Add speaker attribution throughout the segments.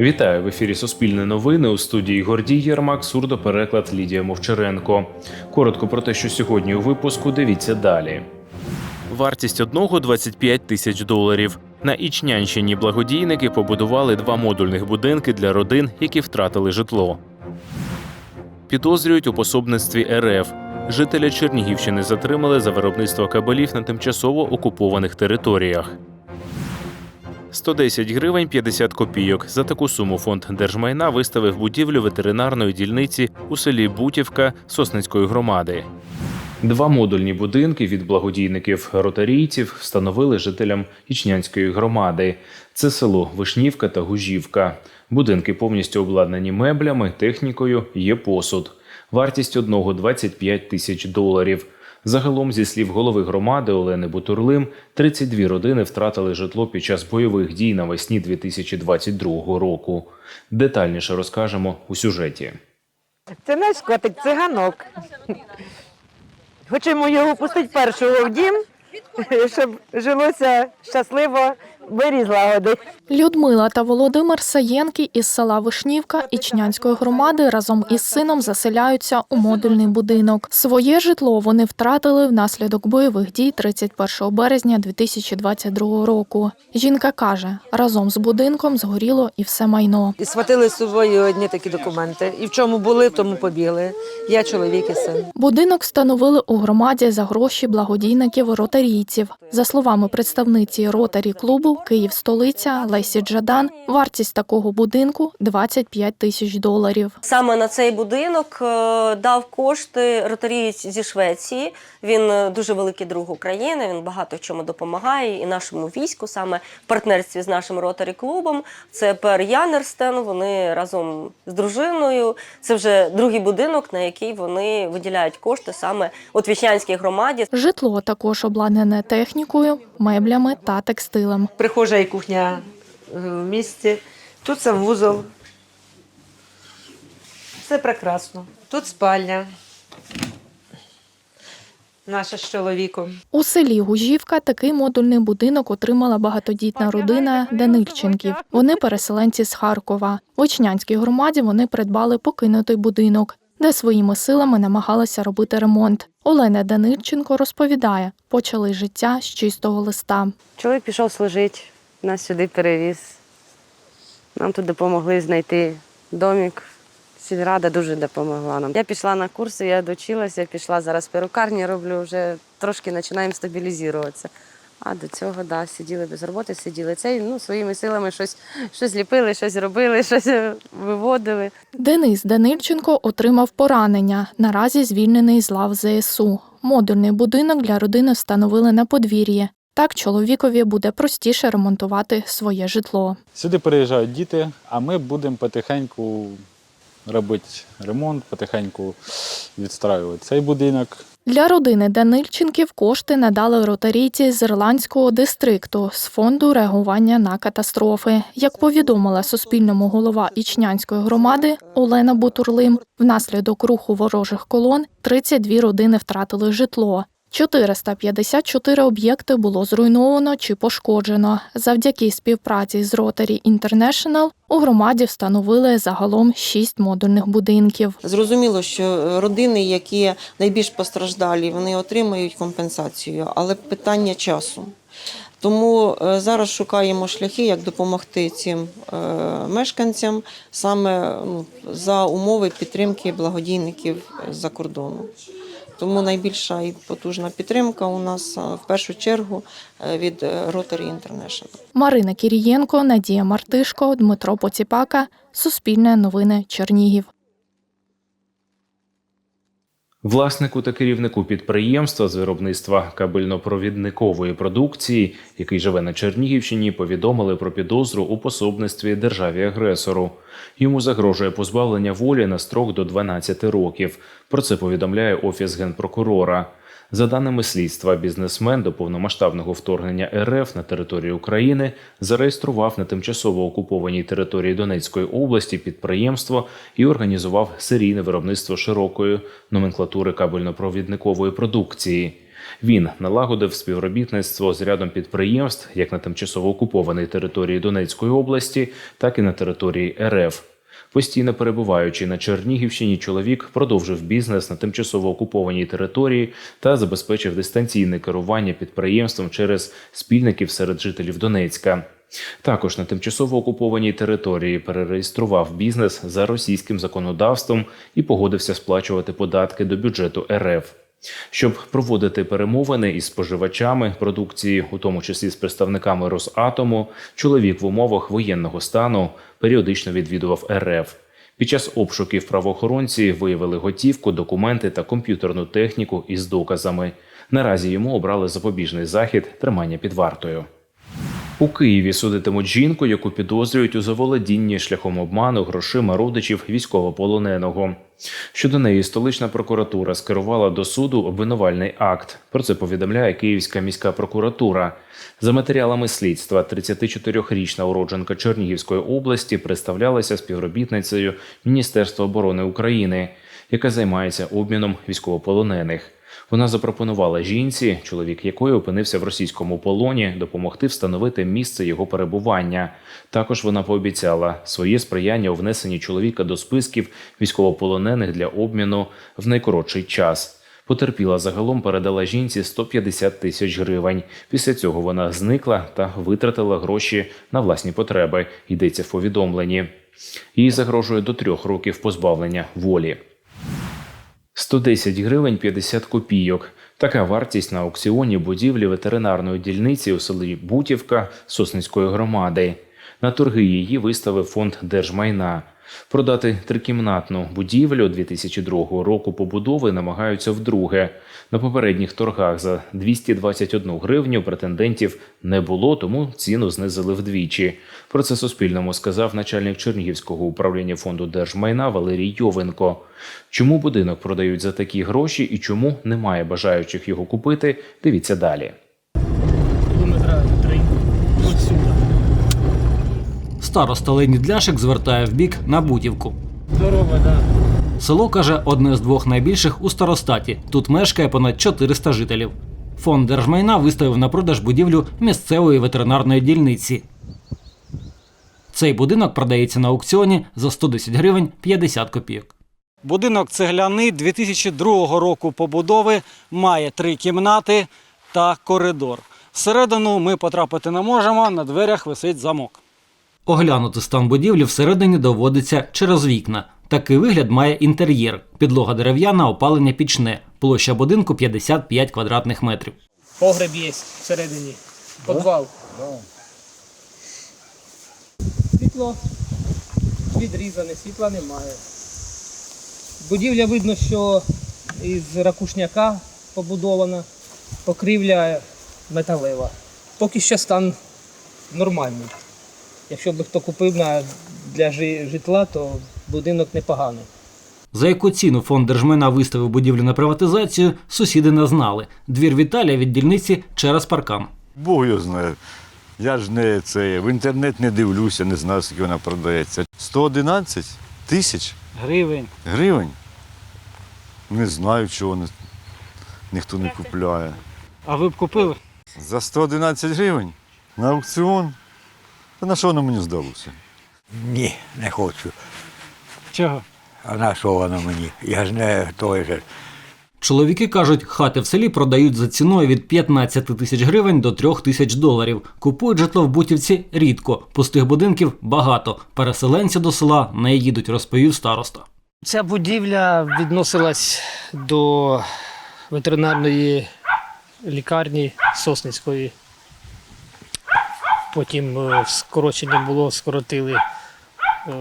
Speaker 1: Вітаю в ефірі Суспільне новини у студії Гордій Єрмак, сурдопереклад Лідія Мовчаренко. Коротко про те, що сьогодні у випуску дивіться далі. Вартість одного 25 тисяч доларів. На Ічнянщині благодійники побудували два модульних будинки для родин, які втратили житло. Підозрюють у пособництві РФ. Жителя Чернігівщини затримали за виробництво кабелів на тимчасово окупованих територіях. 110 гривень 50 копійок. За таку суму фонд держмайна виставив будівлю ветеринарної дільниці у селі Бутівка Сосницької громади. Два модульні будинки від благодійників ротарійців встановили жителям Ічнянської громади. Це село Вишнівка та Гужівка. Будинки повністю обладнані меблями, технікою, є посуд. Вартість одного 25 тисяч доларів. Загалом, зі слів голови громади Олени Бутурлим, 32 родини втратили житло під час бойових дій навесні 2022 року. Детальніше розкажемо у сюжеті.
Speaker 2: Це наш котик циганок. Хочемо його пустити першого в дім, щоб жилося щасливо, виріз злагоди.
Speaker 3: Людмила та Володимир Саєнки із села Вишнівка Ічнянської громади разом із сином заселяються у модульний будинок. Своє житло вони втратили внаслідок бойових дій 31 березня 2022 року. Жінка каже, разом з будинком згоріло і все майно.
Speaker 2: І схватили з собою одні такі документи. І в чому були, в тому побігли. Я чоловік і син.
Speaker 3: Будинок встановили у громаді за гроші благодійників ротарійців. За словами представниці ротарі клубу Київ столиця Лесі Джадан, вартість такого будинку 25 тисяч доларів.
Speaker 4: Саме на цей будинок е, дав кошти ротарієць зі Швеції. Він е, дуже великий друг України. Він багато в чому допомагає і нашому війську, саме в партнерстві з нашим ротарі клубом. Це Пер Янерстен. Вони разом з дружиною. Це вже другий будинок, на який вони виділяють кошти саме у Твічнянській громаді.
Speaker 3: Житло також обладнане технікою, меблями та текстилем.
Speaker 2: Прихожа і кухня е, в місті. Тут сам вузол. Все прекрасно. Тут спальня. Наша з чоловіком.
Speaker 3: У селі Гужівка такий модульний будинок отримала багатодітна родина Данильченків. Вони переселенці з Харкова. В Очнянській громаді вони придбали покинутий будинок, де своїми силами намагалися робити ремонт. Олена Данильченко розповідає, почали життя з чистого листа.
Speaker 5: Чоловік пішов служити, нас сюди перевіз. Нам тут допомогли знайти домик. Сільрада дуже допомогла нам. Я пішла на курси, я дочилася, пішла зараз перукарні роблю, вже трошки починаємо стабілізуватися. А до цього, да, сиділи без роботи, сиділи. Це ну, своїми силами щось, щось ліпили, щось робили, щось виводили.
Speaker 3: Денис Данильченко отримав поранення. Наразі звільнений з лав ЗСУ. Модульний будинок для родини встановили на подвір'ї. Так чоловікові буде простіше ремонтувати своє житло.
Speaker 6: Сюди приїжджають діти, а ми будемо потихеньку робити ремонт, потихеньку відстраювати цей будинок.
Speaker 3: Для родини Данильченків кошти надали ротарійці з ірландського дистрикту з фонду реагування на катастрофи. Як повідомила Суспільному голова Ічнянської громади Олена Бутурлим, внаслідок руху ворожих колон 32 родини втратили житло. 454 об'єкти було зруйновано чи пошкоджено. Завдяки співпраці з Rotary International у громаді встановили загалом 6 модульних будинків.
Speaker 7: Зрозуміло, що родини, які найбільш постраждалі, вони отримають компенсацію, але питання часу. Тому е, зараз шукаємо шляхи, як допомогти цим е, мешканцям саме ну, за умови підтримки благодійників з-за кордону. Тому найбільша і потужна підтримка у нас е, в першу чергу е, від е, Rotary International.
Speaker 3: Марина Кірієнко, Надія Мартишко, Дмитро Поціпака. Суспільне новини Чернігів.
Speaker 1: Власнику та керівнику підприємства з виробництва кабельно-провідникової продукції, який живе на Чернігівщині, повідомили про підозру у пособництві державі-агресору. Йому загрожує позбавлення волі на строк до 12 років. Про це повідомляє офіс генпрокурора. За даними слідства, бізнесмен до повномасштабного вторгнення РФ на територію України зареєстрував на тимчасово окупованій території Донецької області підприємство і організував серійне виробництво широкої номенклатури кабельно-провідникової продукції. Він налагодив співробітництво з рядом підприємств як на тимчасово окупованій території Донецької області, так і на території РФ. Постійно перебуваючи на Чернігівщині, чоловік продовжив бізнес на тимчасово окупованій території та забезпечив дистанційне керування підприємством через спільників серед жителів Донецька. Також на тимчасово окупованій території перереєстрував бізнес за російським законодавством і погодився сплачувати податки до бюджету РФ. Щоб проводити перемовини із споживачами продукції, у тому числі з представниками Росатому, чоловік в умовах воєнного стану періодично відвідував РФ. Під час обшуків правоохоронці виявили готівку, документи та комп'ютерну техніку із доказами. Наразі йому обрали запобіжний захід тримання під вартою. У Києві судитимуть жінку, яку підозрюють у заволодінні шляхом обману грошима родичів військовополоненого. Щодо неї столична прокуратура скерувала до суду обвинувальний акт. Про це повідомляє Київська міська прокуратура. За матеріалами слідства, 34-річна уродженка Чернігівської області представлялася співробітницею Міністерства оборони України, яка займається обміном військовополонених. Вона запропонувала жінці, чоловік якої опинився в російському полоні, допомогти встановити місце його перебування. Також вона пообіцяла своє сприяння у внесенні чоловіка до списків військовополонених для обміну в найкоротший час. Потерпіла загалом передала жінці 150 тисяч гривень. Після цього вона зникла та витратила гроші на власні потреби. Йдеться в повідомленні. Їй загрожує до трьох років позбавлення волі. 110 гривень 50 копійок. Така вартість на аукціоні будівлі ветеринарної дільниці у селі Бутівка Сосницької громади. На торги її виставив фонд держмайна. Продати трикімнатну будівлю 2002 року побудови намагаються вдруге. На попередніх торгах за 221 гривню претендентів не було, тому ціну знизили вдвічі. Про це Суспільному сказав начальник Чернігівського управління фонду держмайна Валерій Йовенко. Чому будинок продають за такі гроші і чому немає бажаючих його купити? Дивіться далі.
Speaker 8: Староста Леонід Ляшик звертає в бік на Бутівку.
Speaker 9: Здорово, да.
Speaker 8: Село каже одне з двох найбільших у старостаті. Тут мешкає понад 400 жителів. Фонд держмайна виставив на продаж будівлю місцевої ветеринарної дільниці. Цей будинок продається на аукціоні за 110 гривень 50 копійок.
Speaker 10: Будинок цегляний 2002 року побудови, має три кімнати та коридор. Всередину ми потрапити не можемо, на дверях висить замок.
Speaker 8: Оглянути стан будівлі всередині доводиться через вікна. Такий вигляд має інтер'єр. Підлога дерев'яна, опалення пічне. Площа будинку 55 квадратних метрів.
Speaker 9: Погреб є всередині. Подвал. Світло відрізане, світла немає. Будівля видно, що із ракушняка побудована, покрівля металева. Поки що стан нормальний. Якщо б хто купив на, для житла, то будинок непоганий.
Speaker 8: За яку ціну фонд держмайна виставив будівлю на приватизацію, сусіди не знали. Двір Віталія від дільниці через паркан.
Speaker 11: Бог його знає. Я ж не це, в інтернет не дивлюся, не знаю, скільки вона продається. 111 тисяч
Speaker 10: Гривень.
Speaker 11: гривень. Не знаю, чого не, ніхто не купляє.
Speaker 10: А ви б купили?
Speaker 11: За 111 гривень на аукціон. Та на що воно мені здалося?
Speaker 12: Ні, не хочу.
Speaker 10: Чого?
Speaker 12: А на що воно мені? Я ж не той же.
Speaker 8: Чоловіки кажуть, хати в селі продають за ціною від 15 тисяч гривень до 3 тисяч доларів. Купують житло в Бутівці рідко. Пустих будинків багато. Переселенці до села не їдуть, розповів староста.
Speaker 9: Ця будівля відносилась до ветеринарної лікарні Сосницької. Потім е, скорочення було, скоротили е,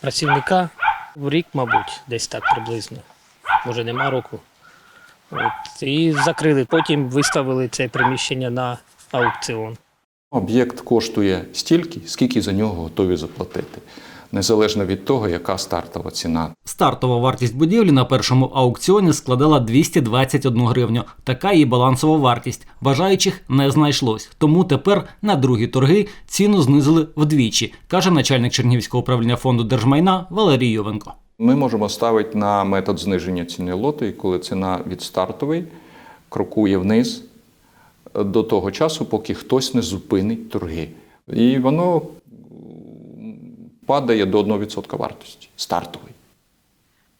Speaker 9: працівника в рік, мабуть, десь так приблизно. Може, нема року. От, і закрили. Потім виставили це приміщення на аукціон.
Speaker 13: Об'єкт коштує стільки, скільки за нього готові заплатити, незалежно від того, яка стартова ціна.
Speaker 8: Стартова вартість будівлі на першому аукціоні складала 221 гривню. Така її балансова вартість. Бажаючих не знайшлось. Тому тепер на другі торги ціну знизили вдвічі, каже начальник Чернігівського управління фонду держмайна Валерій Йовенко.
Speaker 13: Ми можемо ставити на метод зниження ціни лоту, і коли ціна від стартової крокує вниз е, до того часу, поки хтось не зупинить торги. І воно падає до 1% вартості стартової.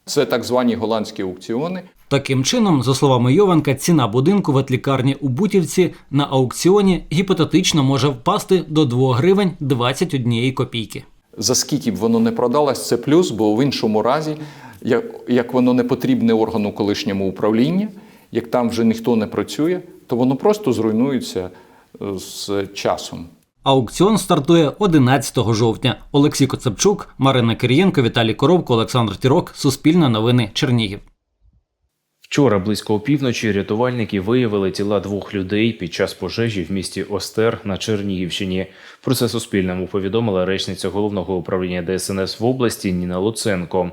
Speaker 13: Це так звані голландські аукціони.
Speaker 8: Таким чином, за словами Йованка, ціна будинку в ветлікарні у Бутівці на аукціоні гіпотетично може впасти до 2 гривень 21 копійки.
Speaker 13: За скільки б воно не продалось, це плюс, бо в іншому разі, як, як воно не потрібне органу колишньому управління, як там вже ніхто не працює, то воно просто зруйнується е, з часом.
Speaker 8: Аукціон стартує 11 жовтня. Олексій Коцепчук, Марина Кирієнко, Віталій Коробко, Олександр Тірок. Суспільне новини Чернігів.
Speaker 1: Вчора близько опівночі рятувальники виявили тіла двох людей під час пожежі в місті Остер на Чернігівщині. Про це Суспільному повідомила речниця головного управління ДСНС в області Ніна Луценко.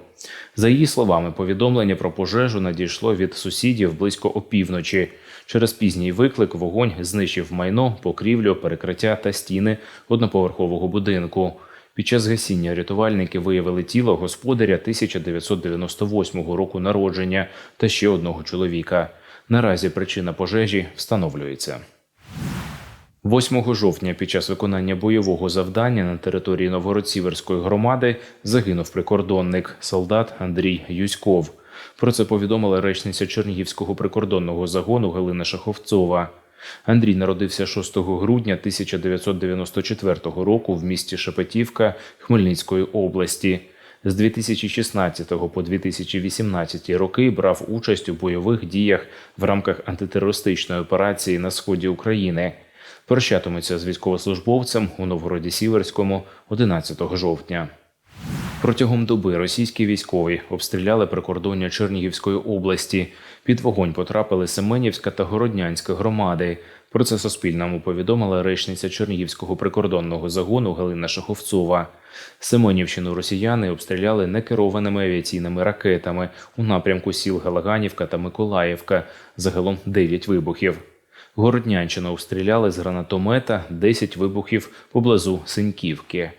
Speaker 1: За її словами, повідомлення про пожежу надійшло від сусідів близько опівночі. Через пізній виклик вогонь знищив майно, покрівлю, перекриття та стіни одноповерхового будинку. Під час гасіння рятувальники виявили тіло господаря 1998 року народження та ще одного чоловіка. Наразі причина пожежі встановлюється. 8 жовтня під час виконання бойового завдання на території Новгород-Сіверської громади загинув прикордонник солдат Андрій Юськов. Про це повідомила речниця Чернігівського прикордонного загону Галина Шаховцова. Андрій народився 6 грудня 1994 року в місті Шепетівка Хмельницької області. З 2016 по 2018 роки брав участь у бойових діях в рамках антитерористичної операції на сході України. Прощатиметься з військовослужбовцем у Новгороді Сіверському 11 жовтня. Протягом доби російські військові обстріляли прикордоння Чернігівської області. Під вогонь потрапили Семенівська та Городнянська громади. Про це Суспільному повідомила речниця Чернігівського прикордонного загону Галина Шаховцова. Семенівщину росіяни обстріляли некерованими авіаційними ракетами у напрямку сіл Галаганівка та Миколаївка. Загалом 9 вибухів. Городнянщину обстріляли з гранатомета 10 вибухів поблизу Синьківки.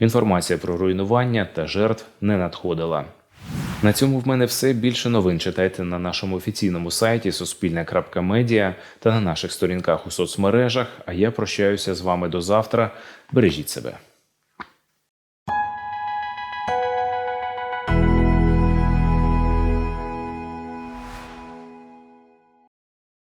Speaker 1: Інформація про руйнування та жертв не надходила. На цьому в мене все. Більше новин читайте на нашому офіційному сайті Суспільне.Медіа та на наших сторінках у соцмережах. А я прощаюся з вами до завтра. Бережіть себе.